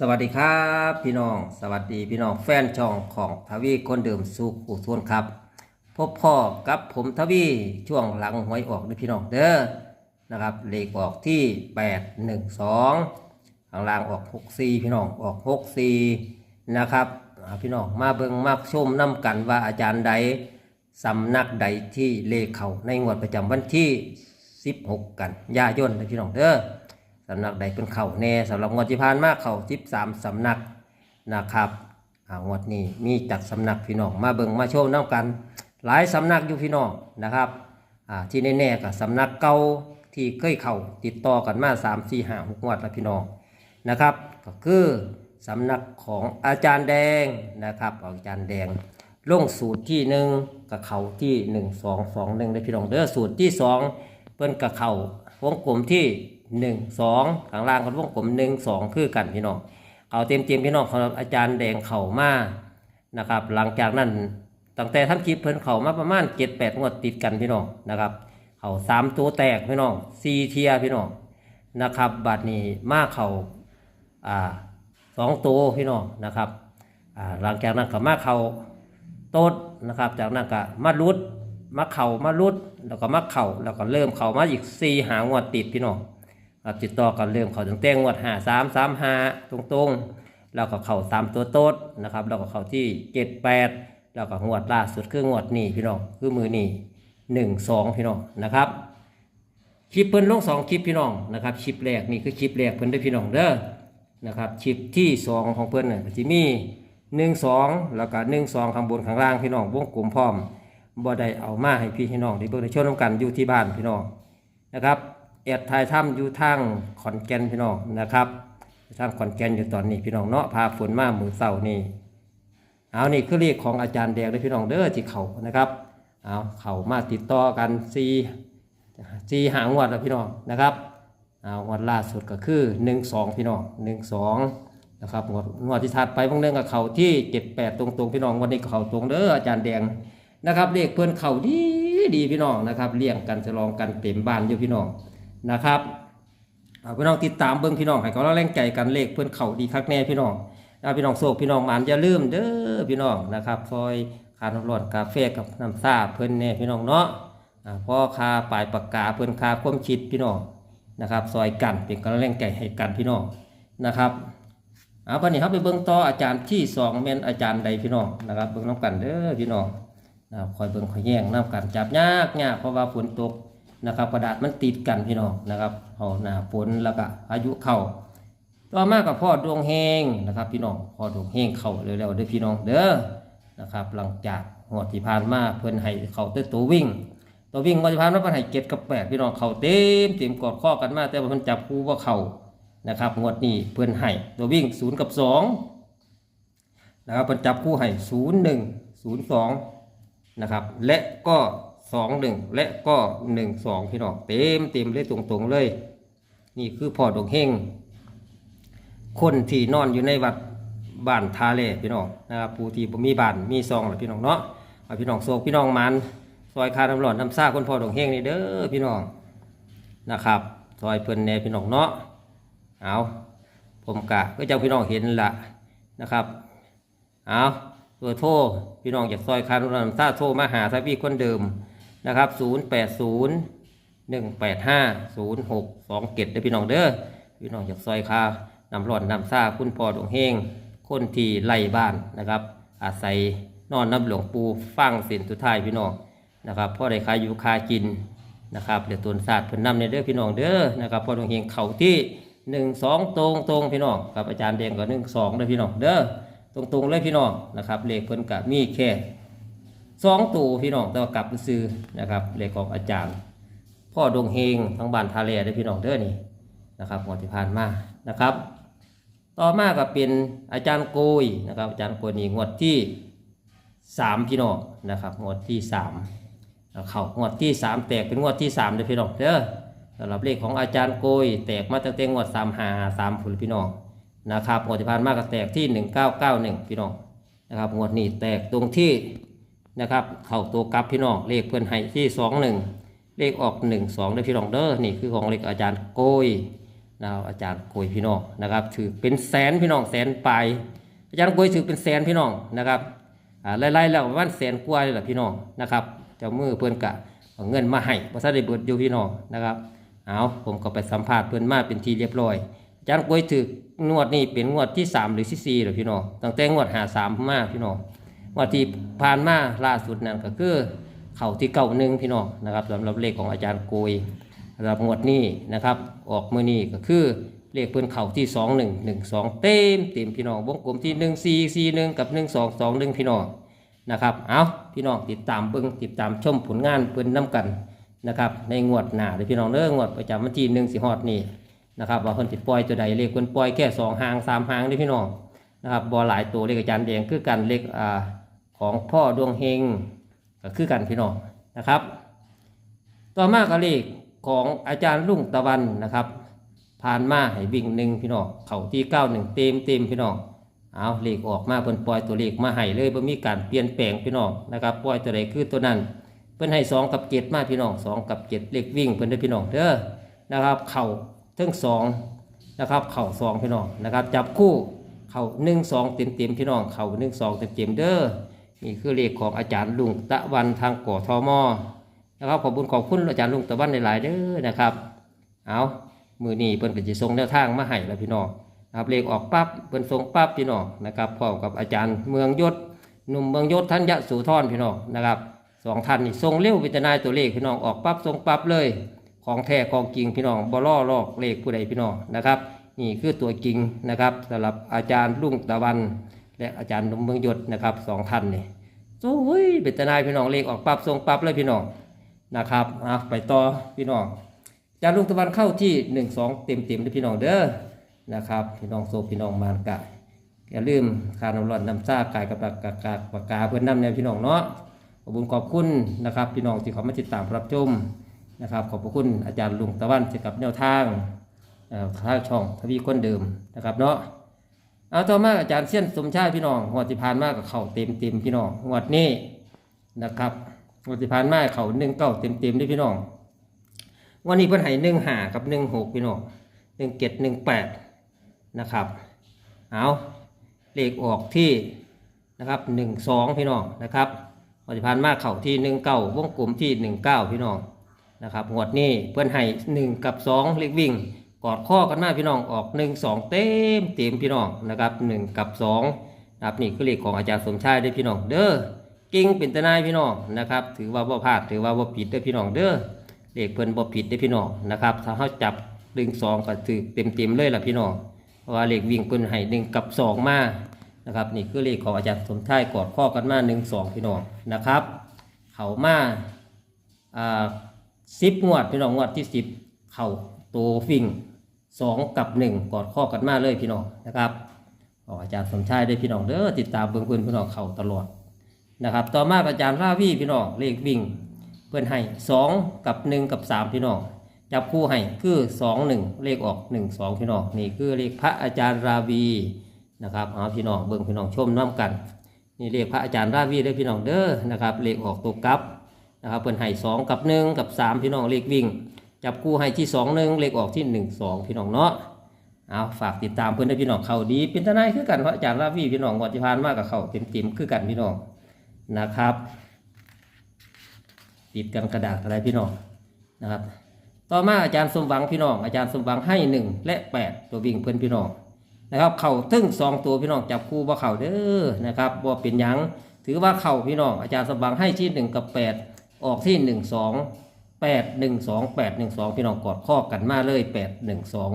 สวัสดีครับพี่น้อง สวัสดีพี่น้องแฟนช่องของทวีคนเดิมสุขอุทวนครับ พบพ่อกับผมทวีช่วงหลังหวยออกด้วยพี่น้องเด้อนะครับเลขออกที่ 8 1 2ข้างล่างออก 6 4 พี่น้องออก 6 4 นะครับพี่น้องมาเบิ่งมาชมน้ำกันว่าอาจารย์ใดสำนักใดที่เลขเขาในงวดประจำวันที่ 16 กันยายนนะพี่น้องเด้อ สำนักใดเป็นเข่าแน่สำหรับงวดที่ผ่านมาเข่าสิบสามสำนักนะครับอ่างวดนี้มีจัดสำนักพี่น้องมาเบิ่งมาโชว์น้ำกัน หลายสำนักอยู่พี่น้องนะครับอ่าที่แน่ๆกับสำนักเก่าที่เคยเข่าติดต่อกันมาสามสี่ห้าหกงวดแล้วพี่น้องนะครับ ก็คือสำนักของอาจารย์แดงนะครับอาจารย์แดงลงสูตรที่หนึ่งกับเข่าที่หนึ่งสองสองหนึ่งได้พี่น้องเด้อสูตรที่สองเพิ่นกับเข่าวงกลมที่ หนึ่งสองข้างล่างก็วงกลมหนึ่งสองคือกันพี่น้องเอาเต็มเต็มพี่น้องสำหรับอาจารย์แดงเข่ามานะครับ หลังจากนั้นตั้งแต่ทำคลิปเพิ่นเข่ามาประมาณเจ็ดแปดงวดติดกันพี่น้องนะครับ เข่าสามตัวแตกพี่น้องสี่เทียพี่น้องนะครับบัดนี้มาเข่าอ่าสองตัวพี่น้องนะครับอ่าหลังจากนั้นก็มาเข่าโต๊ดนะครับ จากนั้นก็มารุดมาเข่ามารุดแล้วก็มาเข่าแล้วก็เริ่มเข่ามาอีกสี่หางวดติดพี่น้อง ครับติดต่อกันเริ่มเข่าตั้งแต่งวดหาสามสามหาตรงตรงๆแล้วก็เข่าสามตัวโต๊ดนะครับแล้วก็เข่าที่เจ็ดแปดแล้วก็งวดล่าสุดคืองวดนี้พี่น้องคือมือนี้หนึ่งสองพี่น้องนะครับคลิปเพิ่นลงสองคลิปพี่น้องนะครับคลิปแรกนี่คือคลิปแรกเพิ่นได้พี่น้องเด้อนะครับชิปที่สองของเพื่นเนี่ยจะมีหนึ่งสองแล้วก็หนึ่งสองข้างบนข้างล่างพี่น้องวงกลมพร้อมบ่ได้เอามาให้พี่ให้น้องที่เบิ่งในช่วงกันอยู่ที่บ้านพี่น้องนะครับ แอดทายถ้ำอยู่ทางขอนแก่นพี่น้องนะครับทางขอนแก่นอยู่ตอนนี้พี่น้องเนาะพาฝนมาหมือเสานี่เอานี่คือเลขของอาจารย์แดงเลยพี่น้องเด้อที่เขานะครับเอาเขามาติดต่อกันสี่สี่หางวดแล้วพี่น้องนะครับเอางวดล่าสุดก็คือหนึ่งสองพี่น้องหนึ่งสองนะครับงวดงวดที่ถัดไปพวกเรื่องกับเขาที่เจ็ดแปดตรงๆพี่น้องวันนี้ก็เขาตรงเด้ออาจารย์แดงนะครับเลขเพื่อนเขาดีดีพี่น้องนะครับเลี้ยงกันจะลองกันเต็มบ้านอยู่พี่น้อง นะครับพี่น้องติดตามเบิ้งพี่น้องให้เขาเล่าแรงใจกันเลขเพื่อนเข่าดีคักแน่พี่น้องพี่น้องโศกพี่น้องหมานอย่าลืมเด้อพี่น้องนะครับซอยคาน้ำร้อนกาแฟกับน้ำซาเพื่อนแน่พี่น้องเนาะพ่อคาปลายปากกาเพื่อนคาความคิดพี่น้องนะครับซอยกันเป็นกำลังแรงใจให้กันพี่น้องนะครับเอาวันนี้เขาไปเบิ่งต่ออาจารย์ที่สองแม่นอาจารย์ใดพี่น้องนะครับเบิ่งน้ำกันเด้อพี่น้องนะคอยเบิ่งคอยแย่งน้ำกันจับยากยากเพราะว่าฝนตก นะครับกระดาษมันติดกันพี่น้องนะครับเอาหน้าฝนแล้วก็อายุเข้าต่อมากับพ่อดวงเฮงนะครับพี่น้องพ่อดวงเฮงเข้าเร็วๆเด้อพี่น้องเด้อนะครับ หลังจากงวดที่ผ่านมาเพิ่นให้เข้าเต้ตัววิ่ง ตัววิ่งวันที่ผ่านมาเพิ่นให้เจ็ดกับแปดพี่น้องเขาเต็มเต็มกอดข้อกันมาแต่ว่าเพิ่นจับคู่ว่าเขานะครับงวดนี้เพิ่นให้ตัววิ่งศูนย์กับสองนะครับเพิ่นจับคู่ให้ศูนย์หนึ่งศูนย์สองนะครับและก็ สองหนึ่งและก็หนึ่งสองพี่น้องเต็มเต็มเลยตรงๆเลย นี่คือพ่อดวงเฮงคนที่นอนอยู่ในวัดบ้านทาเลพี่น้องนะครับผู้ที่มีบ้านมีซองแหละพี่น้องเนาะพี่น้องโศกพี่น้องมันซอยคาน้ำร้อนน้ำซ่าคนพ่อดงเฮงนี่เด้อพี่น้องนะครับซอยเพิ่นแน่พี่น้องเนาะเอาผมกะก็จ้าพี่น้องเห็นละนะครับเอาตัวโทรพี่น้องจากซอยคาน้ำร้อนน้ำซ่าโทรมาหาทวีคนเดิม นะครับ0 8 0 1 8 5 0 6 2 7เด้พี่น้องเด้อพี่น้องจากซอยคาน้ำร้อนน้ำซ่าคุณพ่อดงเฮงคนที่ไล่บ้านนะครับ อาศัยนอนน้ำหลวงปูฟังเส้นสุดท้ายพี่น้องนะครับพ่อได้ขายอยู่คากินนะครับเดี๋ยวตัวศาสตร์เพิ่นนำในเด้อพี่น้องเด้อนะครับพ่อดวงเฮงเข่าที่หนึ่งสองตรงตรงพี่น้องกับอาจารย์แดงก็หนึ่งสองเด้พี่น้องเด้อตรงตรงเลยพี่น้องนะครับเลขเพิ่นกับมีแค่ สองตัวพี่น้องแต่ว่ากลับซื้อนะครับเลขของอาจารย์ พ่อดวงเฮงทั้งบ้านทาเลเด้พี่น้องเด้อนี่นะครับงวดที่ผ่านมานะครับ ต่อมาก็เป็นอาจารย์โกยนะครับ อาจารย์โกยนี่งวดที่สามพี่น้องนะครับงวดที่สามเขางวดที่3แตกเป็นงวดที่3เลยพี่น้องเด้อสำหรับเลขของอาจารย์โกย แตกมาตั้งแต่งวด3 5 3ผุนพี่น้องนะครับงวดที่ผ่านมาก็แตกที่1991พี่น้องนะครับงวดนี้แตกตรงที่ นะครับ เข้าตัวกลับพี่น้องเลขเพื่อนให้ที่21เลขออก1 2เลยพี่น้องเด้อนี่คือของเลขอาจารย์โกยนะครับอาจารย์โกยพี่น้องนะครับ ถือเป็นแสนพี่น้องแสนปลายอาจารย์โกยถือเป็นแสนพี่น้องนะครับอ่าไล่ๆแล้วประมาณแสนกว่าเลยล่ะพี่น้องนะครับเจ้ามือเพื่อนกะเงินมาให้พระสัได้เบิดอยู่พี่น้องนะครับเอาผมก็ไปสัมภาษณ์เพื่อนมาเป็นทีเรียบร้อยอาจารย์โกยถืองวดนี้เป็นงวดที่สามหรือที่สี่หรอพี่น้องตั้งแต่งวดหาสามมาพี่น้อง วดที่ผ่านมาล่าสุดนั่นก็คือ เข่าที่เก้าหนึ่งพี่น้องนะครับสำหรับเลขของอาจารย์โกยสำหรับงวดนี้นะครับ ออกมือนี้ก็คือเลขเพื่อนเข่าที่สองหนึ่งหนึ่งสองเต็มเต็มพี่น้องวงกลมที่หนึ่งสี่สี่หนึ่งกับหนึ่งสองสองหนึ่งพี่น้องนะครับเอาพี่น้องติดตามเบิ้งติดตามชมผลงานเพื่อนน้ำกันนะครับในงวดหน้าเดี๋ยพี่น้องเด้องวดประจำวันที่หนึ่งสิฮอดนี่นะครับว่าคนติดปล่อยตัวใดเลขคนปล่อยแค่สองหางสามหางเด้อพี่น้องนะครับบอหลายตัวเลขอาจารย์แดงคือกันเลขอ่า ของพ่อดวงเฮงก็คือกันพี่น้องนะครับ ต่อมาก็เลขของอาจารย์รุ่งตะวันนะครับ ผ่านมาให้วิ่งหนึ่งพี่น้องเข่าที่เก้าหนึ่งเต็มเต็มพี่น้องเอาเลขออกมาเพิ่นปล่อยตัวเลขมาให้เลยบ่มีการเปลี่ยนแปลงพี่น้องนะครับปล่อยตัวใดคือตัวนั้นเพิ่นให้สองกับเจ็ดมาพี่น้องสองกับเจ็ดเลขวิ่งเพิ่นได้พี่น้องเด้อนะครับเข่าทั้งสองนะครับเข่าสองพี่น้องนะครับจับคู่เข่าหนึ่งสองเต็มเต็มพี่น้องเข่าหนึ่งสองเต็มเต็มเด้อ นี่คือเลขของอาจารย์ลุงตะวันทางก่อทอมอนะครับขอบคุณขอบคุณอาจารย์ลุงตะวันในหลายๆเด้อนะครับ เอามือนี้เพิ่นก็จะส่งแนวทางมาให้แล้วพี่น้องนะครับเลขออกปั๊บเพิ่นส่งปั๊บพี่น้องนะครับพร้อมกับอาจารย์เมืองยศหนุ่มเมืองยศท่านยะสูทรพี่น้องนะครับสองท่านนี่ส่งเร็ววิจารณ์ตัวเลขพี่น้องออกปั๊บส่งปั๊บเลย ของแท้ของจริงพี่น้องบล่อลอกเลขผู้ใดพี่น้องนะครับ นี่คือตัวจริงนะครับสำหรับอาจารย์ลุงตะวัน และอาจารย์นุ่มเมืองยศนะครับสองท่านนี่โอ้ยเป็นตนายพี่น้องเลขออกปั๊บส่งปั๊บเลยพี่น้องนะครับอะไปต่อพี่น้องอาจานลุงตะวันเข้าที่หนึ่งสองเต็มเต็มด้วยพี่น้องเด้อนะครับ พี่น้องโซพี่น้องมานกะอย่าลืมคาน้ำร้อนน้ำซ่ากายกับปากกากาปากกาเพื่อนน้ำเนี่ยพี่น้องเนาะขอบคุณขอบคุณนะครับ พี่น้องที่เขามาติดตามรับชมนะครับ ขอบคุณอาจารย์ลุงตะวันเกี่ยวกับแนวทางอ่อทางช่องทวีคนเดิมนะครับเนาะ เอาต่อมาอาจารย์เสี้ยนสมชายพี่น้องงวดที่ผ่านมากับเข่าเต็มเต็มพี่น้องงวดนี้นะครับงวดที่ผ่านมาเขาหนึ่งเก้าเต็มเต็มด้วยพี่น้อง วันนี้เพิ่นให้หนึ่งหากับหนึ่งหกพี่น้องหนึ่งเจ็ดหนึ่งแปดนะครับเอาเลขออกที่นะครับหนึ่งสองพี่น้องนะครับงวดที่ผ่านมาเข่าที่หนึ่งเก้าวงกลมที่หนึ่งเก้าพี่น้องนะครับงวดนี้เพิ่นให้หนึ่งกับสองเลขวิ่ง กอดข้อกันมาพี่น้องออกหนึ่งสองเต็มเต็มพี่น้องนะครับหนึ่งกับสองนะครับนี่คือเลขของอาจารย์สมชายเด้พี่น้องเด้อกิ่งเป็นตนายพี่น้องนะครับ ถือว่าบ่พลาดถือว่าบ่ผิดเด้พี่น้องเด้อเลขเพิ่นบ่ผิดเด้พี่น้องนะครับ ถ้าเฮาจับดึงสองก็ถือเต็มๆเลยล่ะพี่น้องเพราะว่าเลขวิ่งเพิ่นให้หนึ่งกับสองมานะครับนี่คือเลขของอาจารย์สมชายกอดข้อกันมาหนึ่งสองพี่น้องนะครับ เขามาอ่าสิบงวดพี่น้องงวดที่สิบเข่า ตัววิ่งสองกับหนึ่งกอดข้อกันมาเลยพี่น้องนะครับออาจารย์สมชายได้พี่น้องเด้อติดตามเบิ่งเพิ่นพี่น้องเข่าตลอดนะครับ ต่อมาอาจารย์ราวีพี่น้องเลขวิ่ง เพื่อนให้สองกับหนึ่งกับสามพี่น้องจับคู่ให้คือสองหนึ่งเลขออกหนึ่งสองพี่น้องนี่คือเลขพระอาจารย์ราวีนะครับเอาพี่น้องเบิ่งพี่น้องชมน้ำกัน นี่เลขพระอาจารย์ราวีเด้พี่น้องเด้อนะครับเลขออกตัวกับนะครับเพื่อนให้สองกับหนึ่งกับสามพี่น้องเลขวิ่ง จับคู่ให้ที่สองหนึ่งเลขออกที่หนึ่งสองพี่น้องเนาะเอาฝากติดตามเพื่อนด้พี่น้องเขาดี เป็นทนายคือกันพระอาจารย์ราวีพี่น้องวัที่ผ่านมากกับเขาเต็มๆคือกันพี่น้องนะครับ ติดกันกระดาษอะไรพี่น้องนะครับ ต่อมาอาจารย์สมหวังพี่น้อง อาจารย์สมหวังให้หนึ่งและแปดตัววิ่งเพื่อนพี่น้องนะครับ เข่าตึ้งสองตัวพี่น้องจับคู่ว่าเข่าเด้อนะครับว่าเป็นยังถือว่าเข่าพี่น้องอาจารย์สมหวังให้ที่หนึ่งกับแปดออกที่หนึ่งสอง แปดหนึ่งสองแปดหนึ่งสองพี่น้องกอดข้อกันมาเลยแปดหนึ่งสอง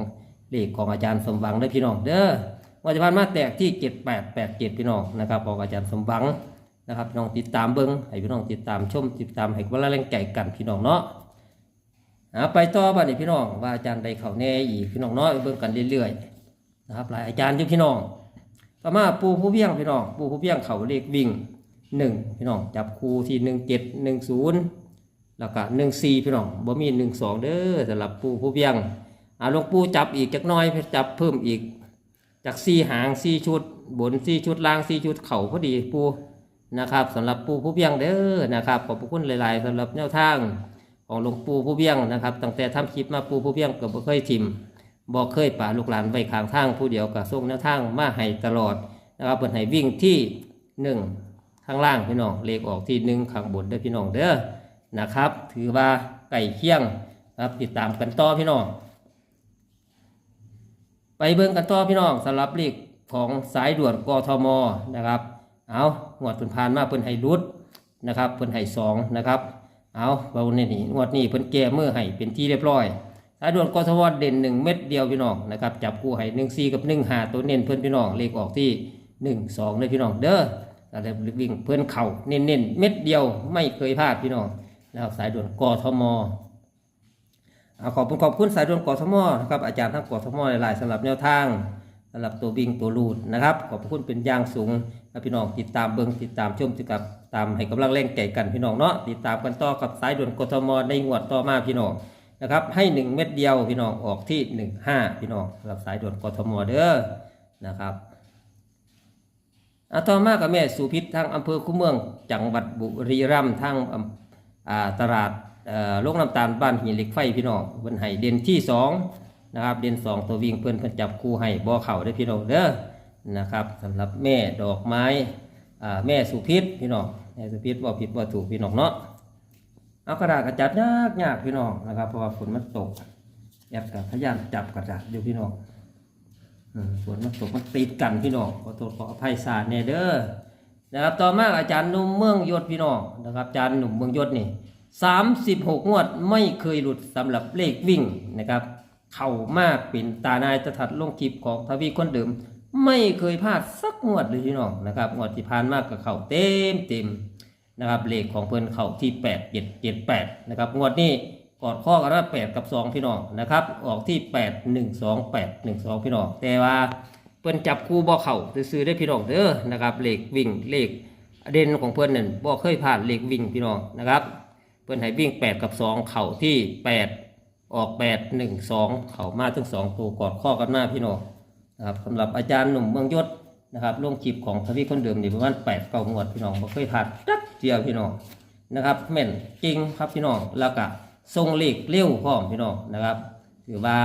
เลขของอาจารย์สมหวังเด้พี่น้องเด้อวันที่ผ่านมาแตกที่เจ็ดแปดแปดเจ็ดพี่น้องนะครับของอาจารย์สมหวังนะครับพี่น้องติดตามเบิ้งให้พี่น้องติดตามชมติดตามให้เวลาแรงใจกันพี่น้องเนาะอ่าไปต่อบ้านนี่พี่น้องว่าอาจารย์ใดเขาแน่อีกพี่น้องเนาะเบิ้งกันเรื่อยๆนะครับหลายอาจารย์อยู่พี่น้องต่อมาปูผู้เบี้ยงพี่น้องปูผู้เบี้ยงเขาเลขวิ่งหนึ่งพี่น้องจับคู่ที่หนึ่งเจ็ดหนึ่งศูนย์ แล้วก็หนึ่งสี่พี่น้องบ่มีหนึ่งสองเด้อสำหรับปูผู้เบียงอ่าหลวงปู่จับอีกจักน้อยจับเพิ่มอีกจากสี่หางสี่ชุด บนสี่ชุดล่างสี่ชุดเข่าพอดีปูนะครับสำหรับปูผู้เบี้ยงเด้อนะครับขอบพระคุณหลาย ๆสำหรับแนวทางของหลวงปู่ผู้เบี้ยงนะครับตั้งแต่ทำคลิปมาปูผู้เบี้ยงก็บ่เคยทิมบอกเคยป่าลูกหลานไว้ข้างทางผู้เดียวกับส่งแนวทางมาให้ตลอดนะครับเพิ่นให้วิ่งที่หนึ่งข้างล่างพี่น้องเลขออกที่หนึ่งข้างบนเด้อพี่น้องเด้อ นะครับ ถือว่าไก่เคี่ยงครับติดตามกันต่อพี่น้อง ไปเบิ่งกันต่อพี่น้องสำหรับเลขของสายด่วนกทมนะครับ เอางวดเพิ่นผ่านมาเพิ่นให้รุดนะครับเพิ่นให้สองนะครับ เอาเบาเนี่ยนี่งวดนี้เพิ่นแก้มือให้เป็นที่เรียบร้อยสายด่วนกทมเด่นหนึ่งเม็ดเดียวพี่น้องนะครับจับคู่ให้หนึ่งซีกับหนึ่งหาตัวเน้นเพิ่นพี่น้องเลขออกที่หนึ่งสองเลยพี่น้องเด้ออะไรวิ่งเพิ่นเข่าเน้นเน้นเม็ดเดียวไม่เคยพลาดพี่น้อง นะครับสายด่วนกทมขอบคุณขอบคุณสายด่วนกทมนะครับอาจารย์ทั้งกทมหลายๆสำหรับแนวทางสำหรับตัววิ่งตัวลูดนะครับ ขอบคุณเป็นอย่างสูงพี่น้องติดตามเบิงติดตามชมติดกับตามให้กำลังแรงใจกันพี่น้องเนาะติดตามกันต่อกับสายด่วนกทมในงวดต่อมาพี่น้องนะครับให้หนึ่งเม็ดเดียวพี่น้องออกที่หนึ่งห้าพี่น้องสำหรับสายด่วนกทมเด้อนะครับอาต่อมากับแม่สุพิษทางอำเภอคุ้เมือง จังหวัดบุรีรัมย์ทางอำ ตลาดโรงน้ำตาลบ้านหินเหล็กไฟพี่น้องเพิ่นให้เด่นที่สองนะครับเด่นสองตัววิ่งเพิ่นเพิ่นจับคู่ให้บ่อเข่าได้พี่น้องเด้อนะครับสำหรับแม่ดอกไม้แม่สุพิษพี่น้องแม่สุพิษบ่ผิดบ่ถูกพี่น้องเนาะเอากระดาษกระจัดยากยากพี่น้องนะครับ เพราะว่าฝนมันตกแอบกับพยายามจับกระดาษอยู่พี่น้องฝนมันตกมันติดกันพี่น้องขอโทษขออภัยสาดแน่เด้อ นะครับต่อมาอาจารย์หนุ่มเมืองยศพี่น้องนะครับอาจารย์หนุ่มเมืองยศนี่36งวดไม่เคยหลุดสำหรับเลขวิ่งนะครับ เข้ามากเป็นตานายตะถัดลงคลิปของทวีคนเดิม ไม่เคยพลาดสักงวดเลยพี่น้องนะครับงวดที่ผ่านมากกับเข่าเต็มเต็มนะครับเลขของเพิ่อนเข่าที่8 7 7 8นะครับงวดนี้กอดข้อกันว่า8กับ2พี่น้องนะครับ ออกที่8 1 2 8 1 2พี่น้องแต่ว่า เพิ่นจับคู่บ่เข่าซื้อได้พี่น้องเด้อนะครับเลขวิ่งเลขเด่นของเพิ่นนั่นบ่เคยพลาดเลขวิ่งพี่น้องนะครับเพิ่นให้วิ่ง 8 กับ 2 เข่าที่ 8 ออก 8 1 2 เข่ามาทั้ง2ตัวกอดข้อกันมาพี่น้องนะครับสำหรับอาจารย์หนุ่มเมืองยศนะครับลงคลิปของทวีคนเดิมนี่ประมาณ8เก้างวดพี่น้องบ่เคยผ่านจักเดียวพี่น้องนะครับแม่นจริงครับพี่น้องแล้วก็ทรงเลขเร็วพร้อมพี่น้องนะครับถือว่า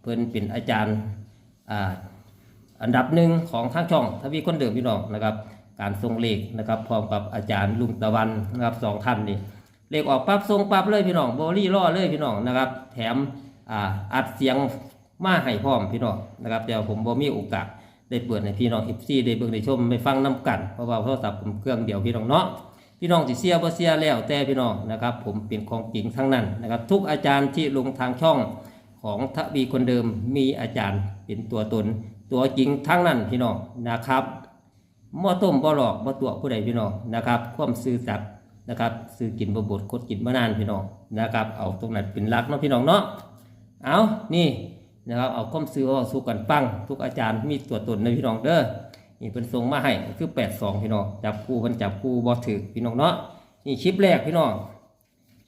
เพิ่นเป็นอาจารย์อ่า อันดับหนึ่งของทางช่องทวีคนเดิมพี่น้องนะครับ การทรงเลขนะครับ พร้อมกับอาจารย์ลุงตะวันนะครับสองท่านนี่เลขออกปั๊บทรงปั๊บเลยพี่น้องโบลี่ล่อเลยพี่น้องนะครับ แถมอ่าอัดเสียงมาให้พร้อมพี่น้องนะครับเดี๋ยวผมบ่มีโอกาสได้เปิดในพี่น้องเอฟซีได้เบิ่งได้ชมไปฟังน้กันเพราะว่าโทรศัพท์ผมเครื่องเดียวพี่น้องเนาะพี่น้องสิเสียบ่เสียแล้วแต่พี่น้องนะครับ ผมเป็นของจริงทั้งนั้นนะครับ ทุกอาจารย์ที่ลงทางช่องของทวีคนเดิมมีอาจารย์เป็นตัวตน ตัวจริงทั้งนั้นพี่น้องนะครับม่ต้มบ่หลอกบ่ตัวผู้ใดพี่น้องนะครับความซื่อสัตย์นะครับซื้อกินบ่บดคดกินบ่นานพี่น้องนะครับ เอาตรงนั้นเป็นหลักเนาะพี่น้องเนาะเอานี่นะครับเอาความซื่อเอาสู้กันปังทุกอาจารย์มีตัวตนในพี่น้องเด้อนี่เป็นส่งมาให้คือ82พี่น้องจับคู่เพิ่นจับคู่บ่ถือพี่น้องเนาะนี่คลิปแรกพี่น้อง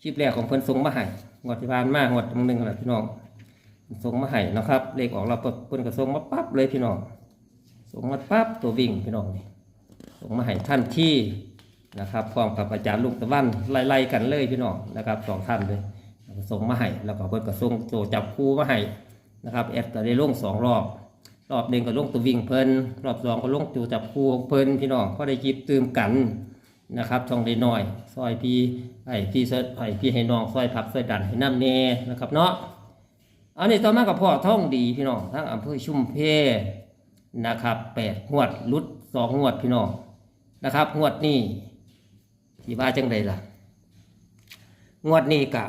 คลิปแรกของเพิ่นส่งมาให้งวดที่ผ่านมางวดมื้อนึงแหละพี่น้อง ส่งมาให้นะครับ เลขออกเราเพิ่นก็ส่งมาปั๊บเลยพี่น้องส่งมาปั๊บตัววิ่งพี่น้องนี่ส่งมาให้ท่านที่นะครับพร้อมกับอาจารย์ลูกตะวันไล่ๆกันเลยพี่น้องนะครับสองท่านเลยส่งมาให้แล้วก็เพิ่นก็ส่งตัวจับคู่มาให้นะครับแอดก็ได้ลงสองรอบรอบหนึ่งก็ลงตัววิ่งเพิ่นรอบสองก็ลงตัวจับคู่เพิ่นพี่น้องก็ได้จิบตื่มกันนะครับช่องได้น้อยซอยพี่ไอพี่เซไอพี่ให้น้องซอยผักซอยดันให้น้ำเนนะครับเนาะ อันนี้ต่อมากับพ่อท่องดีพี่น้องทั้งอำเภอชุมเพนะครับแปดงวดลุดสองงวดพี่น้องนะครับงวดนี้ที่ว่าจังใดล่ะงวดนี้กะ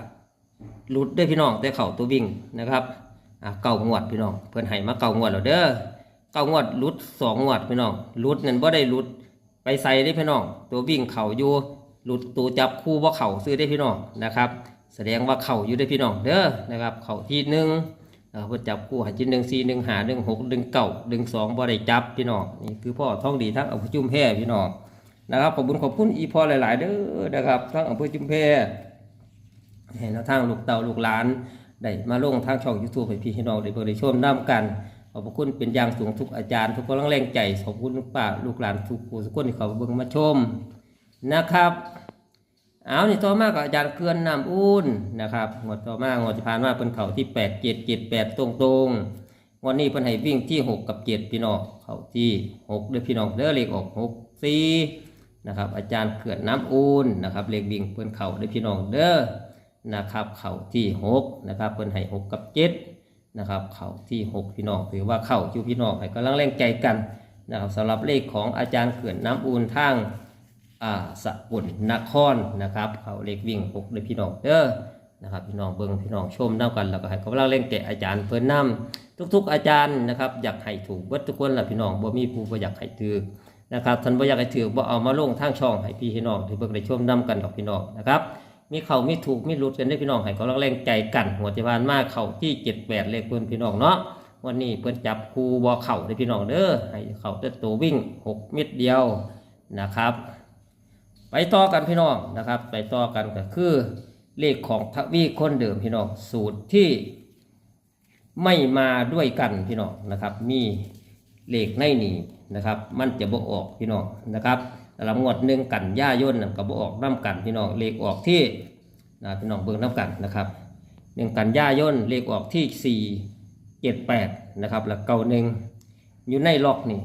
หลุดด้วยพี่น้องแต่เข่าตัววิ่งนะครับเก่างวดพี่น้องเพื่อนให้มาเก่างวดแล้วเด้อเก่างวดลุดสองงวดพี่น้องลุดนั่นบ่ได้ลุดไปใส่ได้พี่น้อง ตัววิ่งเข่าอยู่ลุดตัวจับคู่ว่าเข่าซื้อได้พี่น้องนะครับ แสดงว่าเข่าอยู่ได้พี่น้องเด้อนะครับ เข่าที่หนึ่งเอ่อเพื่อจับคู่หันจินหนึ่งสี่หนึ่งหาหนึ่งหกหนึ่งเก้าหนึ่งสองบ่ได้จับพี่น้องนี่คือพ่อท่องดีทั้งอำเภอจุมแพพี่น้องนะครับขอบคุณขอบคุณอีพอหลาย ๆ เด้อนะครับทั้งอำเภอจุมแพเห็นแล้วทางลูกเต่าลูกหลานได้มาลงทางช่องยูทูบให้พี่ให้น้องได้เบิ่งได้ชมน้ำกันขอบคุณเป็นอย่างสูงทุกอาจารย์ ทุกกำลังแรงใจขอบคุณป้าลูกหลานทุกผู้ทุกคนที่เขาเบิ่งมาชมนะครับ เอานี่ต่อมากอาจารย์เกลือนน้ำอุ่นนะครับงวดต่อมางวดที่ผ่านมาเป็นเข่าที่แปดเจ็ดเจ็ดแปดตรงตรงๆงวันนี้เป็นให้วิ่งที่หกกับเจ็ดพี่น้องเข่าที่หกด้อพี่น้องเด้อเลขออกหกสี่นะครับอาจารย์เกลือนน้ำอุ่นนะครับเลขวิ่งเพิ่นเข่าด้อพี่น้องเด้อนะครับเข่าที่หกนะครับเพิ่นให้หกกับเจ็ดนะครับเข่าที่หกพี่น้องถือว่าเข่าจูพี่น้องให้กำลังแรงใจกันนะครับสำหรับเลขของอาจารย์เขื่อนน้ำอุ่นทาง อ่าสกุลนครนะครับ เขาเลขวิ่งหกเลยพี่น้องเด้อนะครับพี่น้องเบิ่งพี่น้องชมน้ากันแล้วก็ให้กำลังเล่นแกะอาจารย์เพิ่นนำทุก ๆ อาจารย์นะครับอยากให้ถูกเบิดทุกคนละพี่น้องบ่มีผู้บ่อยากให้ถือนะครับท่านบ่อยากให้ถือบ่เอามาลงทางช่องให้พี่พี่น้องที่เบิ่งได้ชมนํกันกับพี่น้องนะครับมีเขามีถูกมีหลุดกันได้พี่น้องให้กำลังแรงใจกันหัวที่ผ่านมากเข้าที่78เลขเพิ่นพี่น้องเนาะวันนี้เพิ่นจับคูบ่เข้าได้พี่น้องเด้อให้เข้าแต่ตัววิ่งหกเม็ดเดียวนะครับ ไปต่อกันพี่น้องนะครับ ไปต่อกันก็คือเลขของทวีคนเดิมพี่น้องสูตรที่ไม่มาด้วยกันพี่น้องนะครับ มีเลขในนี้นะครับ มันจะบ่ออกพี่น้องนะครับสำหรับงวดหนึ่งกันย่ายนนก็บ่ออกน้ำกันพี่น้องเลขออกที่นะพี่น้องเบิ่งน้ำกันนะครับหนึ่งกันย่าย่นเลขออกที่สี่เจ็ดแปดนะครับแล้วเก้าหนึ่งอยู่ในล็อกนี่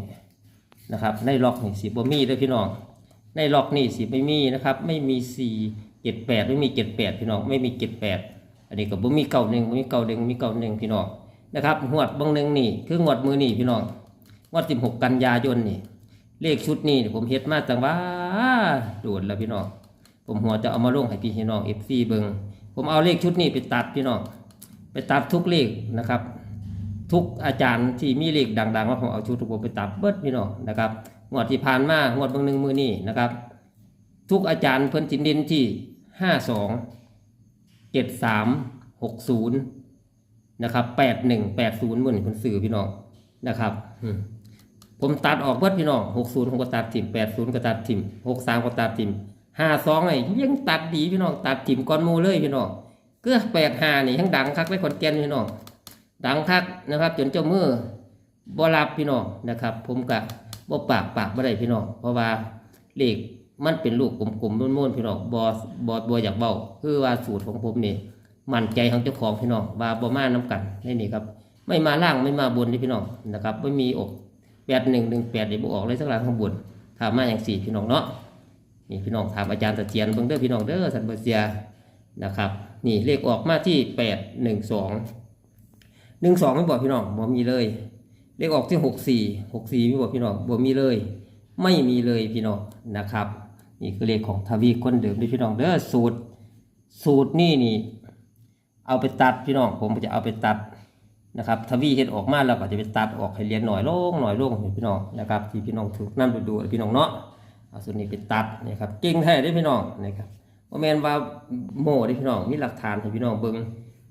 นะครับในล็อกนี่สิบ่มีเด้วยพี่น้อง ในล็อกนี่สิไม่มีนะครับ ไม่มีสี่เจ็ดแปดไม่มีเจ็ดแปดพี่น้องไม่มีเจ็ดแปดอันนี้ก็บ่มีเก้าหนึ่งบ่มีเก้าหนึ่งมีเก้าหนึ่งพี่น้องนะครับหวดบางหนึ่งนี่คืองวดมือนี่พี่น้องงวดสิบหกกันยายนนี่เลขชุดนี้ผมเฮ็ดมาจังว่าโดดแล้วพี่น้องผมหัวจะเอามาลงให้พี่น้องเอฟซีเบิงผมเอาเลขชุดนี้ไปตัดพี่น้องไปตัดทุกเลขนะครับ ทุกอาจารย์ที่มีเลขดังๆว่าผมเอาชุดทุกผมไปตัดเบิดพี่น้องนะครับ งวดที่ผ่านมางวดบางหนึ่งมือนี่นะครับ ทุกอาจารย์เพิ่นจินเด่นที่ห้าสองเจ็ดสามหกศูนย์นะครับแปดหนึ่งแปดศูนย์เหมือนคนสื่อพี่น้องนะครับอืมผมตัดออกเบิดพี่น้องหกศูนย์ผมก็ตัดถิ่มแปดศูนย์ก็ตัดถิ่มหกสามก็ตัดถิ่มห้าสองไอ้ยังตัดดีพี่น้องตัดถิ่มก้อนหมูเลยพี่น้องเกือแปดห้านี่ยังดังคักไว้คนแก่นพี่น้องดังคักนะครับ จนเจ้ามือบ่รับพี่น้องนะครับ ผมกะ บ่ปากปากบ่ได้พี่น้องเพราะว่าเลขมันเป็นลูกกลมๆม้วนๆพี่น้องบ่บ่บ่อยากเบาคือว่าสูตรของผมนี่มั่นใจของเจ้าของพี่น้องว่าบ่มาน้กันนี่นี่ครับ ไม่มาล่างไม่มาบนนี่พี่น้องนะครับไม่มีอกแปดหนึ่งหนึ่งแปดนี่บ่ออกเลยสักหลังข้างบนถามมาอย่างสี่พี่น้องเนาะนี่พี่น้องถามอาจารย์ตะเจียนเบิ่งเด้อพี่น้องเด้อสันเบอร์เซียนะครับ นี่เลขออกมาที่แปดหนึ่งสองหนึ่งสองไม่บอกพี่น้องบ่มีเลย เลขออกที่หกสี่หกสี่ม่บอกพี่น้องบ่มีเลย ไม่มีเลยพี่น้องนะครับ นี่คือเลขของทวีคนเดิมด้วยพี่น้องเด้อสูตร สูตรนี่นี่ เอาไปตัดพี่น้อง ผมจะเอาไปตัดนะครับทวีเห็ดออกมาแล้วก็จะไปตัดออกให้เรียนหน่อยลงหน่อยลงพี่น้องนะครับ ที่พี่น้องถูกนั่ดูดูๆพี่น้องเนาะเอาส่วนนี้ไปตัดนะครับเก่งแท้ได้พี่น้องนะครับว่าแมนว่าโม่ได้พี่น้องมีหลักฐานให้พี่น้องเบิ่ง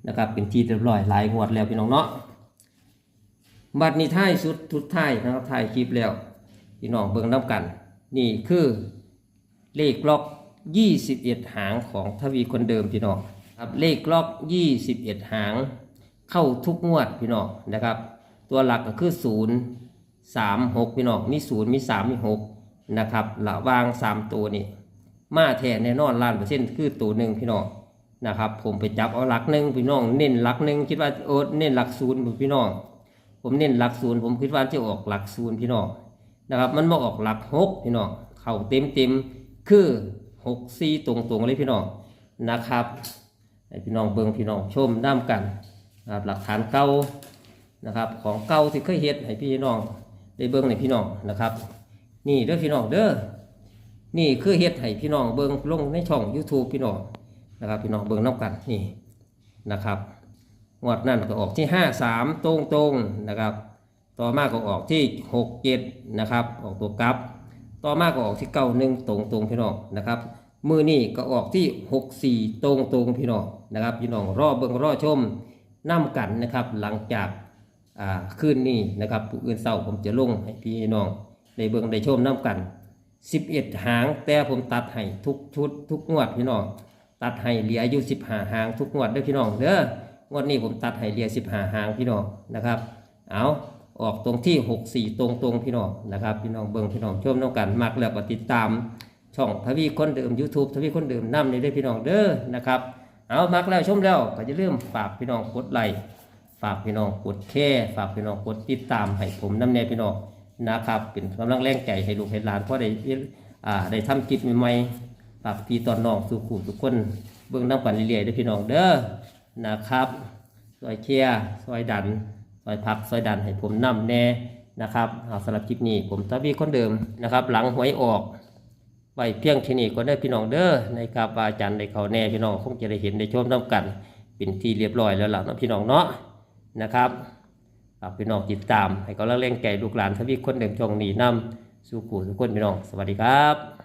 นะครับเป็นที่เรียบร้อยหลายงวดแล้วพี่น้องเนาะ บัตรนี้ท้ายสุดทุดท้ายนะครับท้ายคลิปแล้วพี่น้องเบิ่งน้ำกัน นี่คือเลขล็อก 21 หางของทวีคนเดิมพี่น้องครับเลขล็อก 21 หาง เข้าทุกงวดพี่น้องนะครับ ตัวหลักก็คือ 0 3 6พี่น้องมี 0 มี 3 มี 6 นะครับระวาง 3 ตัวนี่มาแทนแน่นอนล้านเปอร์เซ็นต์คือตัวหนึ่งพี่น้องนะครับ ผมไปจับเอาหลักหนึ่งพี่น้องเน้นหลักหนึ่งคิดว่าโอ้เน้นหลักศูนย์พี่น้อง ผมเน้นหลักศูนย์ผมคิดว่าจะออกหลักศูนย์พี่น้องนะครับ มันมาออกหลักหกพี่น้องเข่าเต็มเต็มคือหกซี่ตรงตรงเลยพี่น้องนะครับให้พี่น้องเบิ่งพี่น้องชมน้ำกันนะครับหลักฐานเก่านะครับ ของเก่าที่เคยเฮ็ดให้พี่น้องได้เบิ่งในพี่น้องนะครับ นี่เด้อพี่น้องเด้อนี่คือเฮ็ดให้พี่น้องเบิ่งลงในช่อง YouTube พี่น้องนะครับ พี่น้องเบิ่งน้ำกันนี่นะครับ งวดนั่นก็ออกที่ห้าสามตรงตรงนะครับ ต่อมาก็ออกที่หกเจ็ดนะครับ ออกตัวกลับ ต่อมาก็ออกที่เก้าหนึ่งตรงตรงพี่น้องนะครับ มือนี่ก็ออกที่หกสี่ตรงตรงพี่น้องนะครับพี่น้องรอเบิ่งรอชมน้ำกันนะครับหลังจากอ่าคืนนี้นะครับผู้อื่นเศร้าผมจะลงให้พี่น้องได้เบิ่งได้ชมน้ำกัน 11 หางแต่ผมตัดให้ทุกชุดทุกงวดพี่น้องตัดให้เหลืออายุ15 หางทุกงวดด้อพี่น้องเด้อ งวดนี้ผมตัดให้เหลือ15หางพี่น้องนะครับ เอาออกตรงที่ 64 ตรงตรงพี่น้องนะครับ พี่น้องเบิ่งพี่น้องชมน้องกันมักแล้วก็ติดตาม ช่องทวีคนเดิม YouTube ทวีคนเดิมน้ำในเด้อพี่น้องเด้อนะครับ เอามักแล้วชมแล้วก็จะเริ่มฝากพี่น้องกดไลค์ฝากพี่น้องกดแค่ฝากพี่น้องกดติดตามให้ผมน้ำแน่พี่น้องนะครับ เป็นกำลังแรงใจให้ลูกให้หลานเพราะได้อ่าได้ทำคลิปใหม่ๆฝากพี่ตอนน้องสู่ขู่ทุกคนเบิ่งน้ำกันเรื่อยๆเด้พี่น้องเด้อ นะครับซอยเชียร์ซอยดันซอยพักซอยดันให้ผมนำแน่นะครับเอาสำหรับคลิปนี้ผมทวีคนเดิมนะครับ หลังหวยออกไว้เพียงที่นี่ก็ได้พี่น้องเด้อในกาบาอาจันในเขาแน่พี่น้องคงจะได้เห็นได้ชมน้ำกันเป็นที่เรียบร้อยแล้วล่ะนะพี่น้องเนาะนะครับฝากพี่น้องติดตาม ให้เขาเล่งแก่ลูกหลานทวีคนเดิมจงหนีนำสู่ขู่ทุกคนพี่น้อง สวัสดีครับ